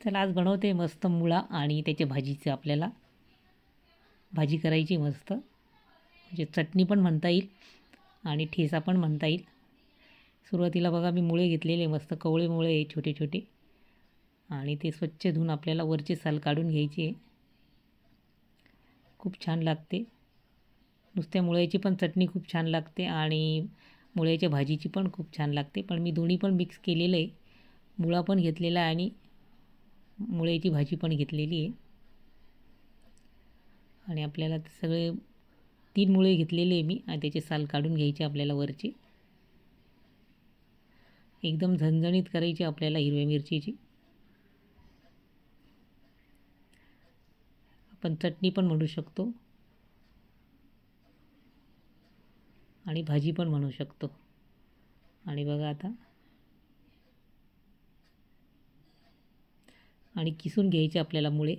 चला आज बनवते मस्त मुळा आणि त्याच्या भाजीचं आपल्याला. भाजी करायची मस्त. म्हणजे चटणी पण म्हणता येईल आणि ठेसा पण म्हणता येईल. सुरुवातीला बघा मी मुळे घेतलेले मस्त कवळे मुळे आहे छोटे छोटे. आणि ते स्वच्छ धुवून आपल्याला वरचे साल काढून घ्यायचे खूप छान लागते. नुसत्या मुळ्याची पण चटणी खूप छान लागते आणि मुळ्याच्या भाजीची पण खूप छान लागते. पण मी दोन्ही पण मिक्स केलेलं आहे. मुळा पण घेतलेला आहे आणि मुळ्याची भाजी पण घेतलेली आहे. आणि आपल्याला ते सगळे तीन मुळे घेतलेले आहे मी. आणि त्याचे साल काढून घ्यायचे आपल्याला वरचे. एकदम झणझणीत करायची आपल्याला हिरव्या मिरचीची. आपण चटणी पण म्हणू शकतो. आणि भाजी पण म्हणू शकतो. आणि बघा आता. आणि किसून घ्यायचे आपल्याला मुळे.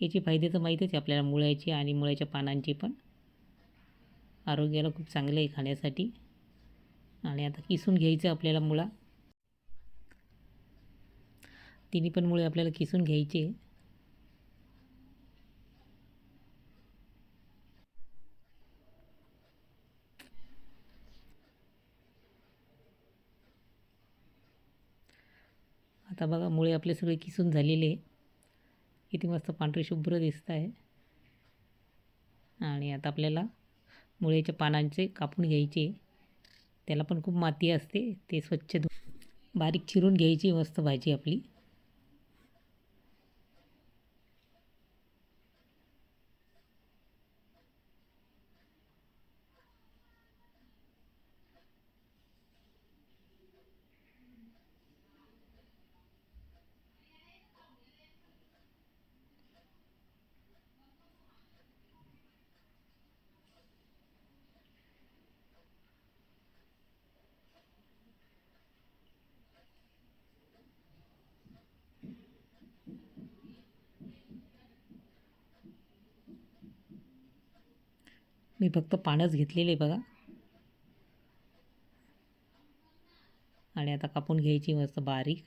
याचे फायदे तर माहीतच आहे आपल्याला मुळ्याचे आणि मुळ्याच्या पानांचे पण. आरोग्याला खूप चांगलं आहे खाण्यासाठी. आणि आता किसून घ्यायचं आपल्याला मुळा. तिन्ही पण मुळे आपल्याला किसून घ्यायचे. आता बघा मुळे आपले सगळे किसून झालेले. किती मस्त पांढरे शुभ्र दिसत आहे आणि आता आपल्याला मुळेच्या पानांचे कापून घ्यायचे. त्याला पण खूप माती असते ते स्वच्छ धु बारीक चिरून घ्यायची मस्त भाजी आपली. मी फक्त पानच घेतलेले बघा. आणि आता कापून घ्यायची मस्त बारीक.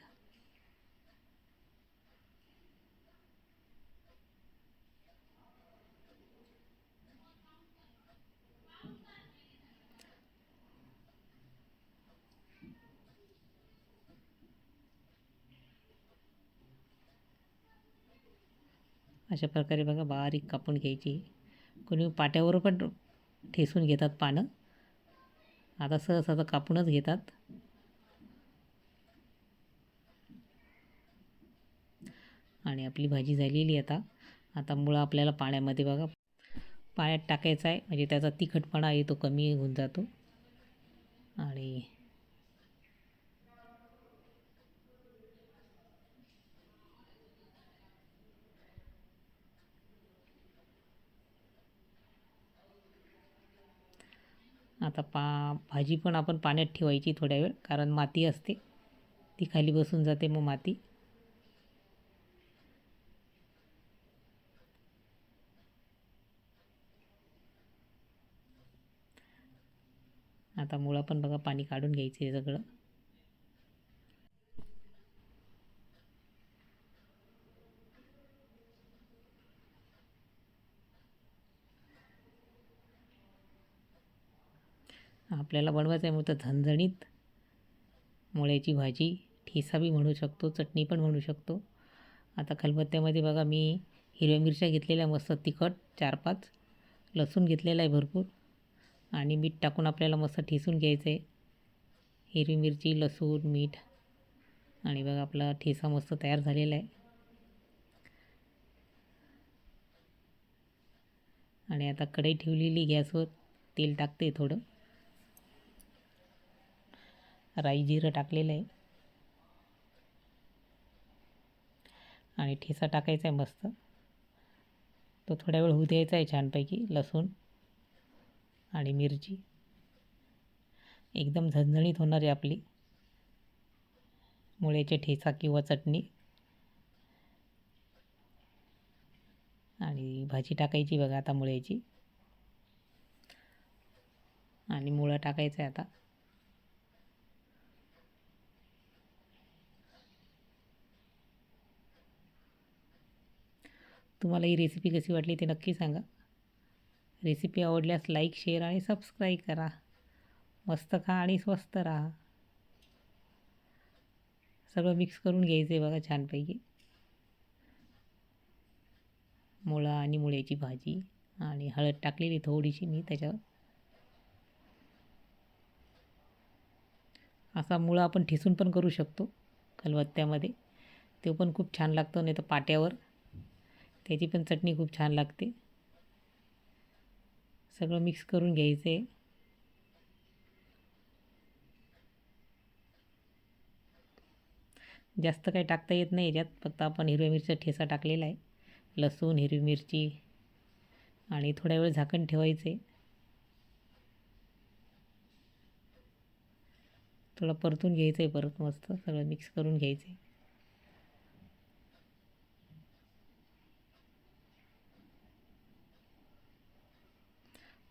अशा प्रकारे बघा बारीक कापून घ्यायची. कोणी पाट्यावर पण ठेसून घेतात पानं. आता सहज कापूनच घेतात. आणि आपली भाजी झालेली आता. आता मुळा आपल्याला पाण्यामध्ये बघा. पाण्यात टाकायचा आहे. म्हणजे त्याचा तिखटपणा आहे तो कमी होऊन जातो. आणि आता पा भाजी पण आपण पाण्यात ठेवायची थोड्या वेळ कारण माती असते. ती खाली बसून जाते मग माती. आता मुळा पण बघा पाणी काढून घ्यायचं आहे सगळं. आपल्याला बनवायचं आहे मग तर झणझणीत. मुळ्याची भाजी ठेसा बी म्हणू शकतो चटणी पण म्हणू शकतो. आता खलबत्त्यामध्ये बघा मी हिरव्या मिरच्या घेतलेल्या मस्त तिखट चार पाच लसूण घेतलेला आहे भरपूर. आणि मीठ टाकून आपल्याला मस्त ठेसून घ्यायचं आहे हिरवी मिरची लसूण मीठ. आणि बघा आपला ठेसा मस्त तयार झालेला आहे. आणि आता कढई ठेवलेली गॅसवर तेल टाकते थोडं. राई जिरं टाकलेलं आहे. आणि ठेचा टाकायचा आहे मस्त. तो थोड्या वेळ होऊ द्यायचा आहे छानपैकी लसूण आणि मिरची. एकदम झणझणीत होणार आहे आपली. मुळ्याचे ठेचा किंवा चटणी. आणि भाजी टाकायची बघा आता मुळ्याची. आणि मुळं टाकायचं आहे आता. तुम्हाला ही रेसिपी कशी वाटली ते नक्की सांगा. रेसिपी आवडल्यास लाईक शेअर आणि सबस्क्राईब करा. मस्त खा आणि स्वस्त राहा. सगळं मिक्स करून घ्यायचं आहे बघा छानपैकी. मुळा आणि मुळ्याची भाजी आणि हळद टाकलेली थोडीशी मी त्याच्यावर. असा मुळा आपण ठिसून पण करू शकतो खलबत्त्यामध्ये तो पण खूप छान लागतो नाही तर पाट्यावर. त्याची पण चटणी खूप छान लागते. सगळं मिक्स करून घ्यायचं आहे जास्त काही टाकता येत नाही याच्यात फक्त आपण हिरव्या मिरचा ठेसा टाकलेला आहे. लसूण हिरवी मिरची आणि थोड्या वेळ झाकण ठेवायचे थोडं परतून घ्यायचं आहे परत मस्त सगळं मिक्स करून घ्यायचं आहे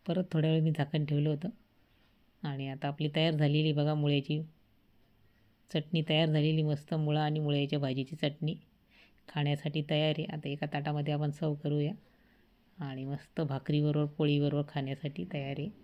परत थोड्या वेळ मी झाकण ठेवलं होतं. आणि आता आपली तयार झालेली बघा मुळ्याची. चटणी तयार झालेली मस्त मुळा आणि मुळ्याच्या भाजीची चटणी. खाण्यासाठी तयार आहे. आता एका ताटामध्ये आपण सर्व करूया. आणि मस्त भाकरीबरोबर पोळीबरोबर खाण्यासाठी तयार आहे.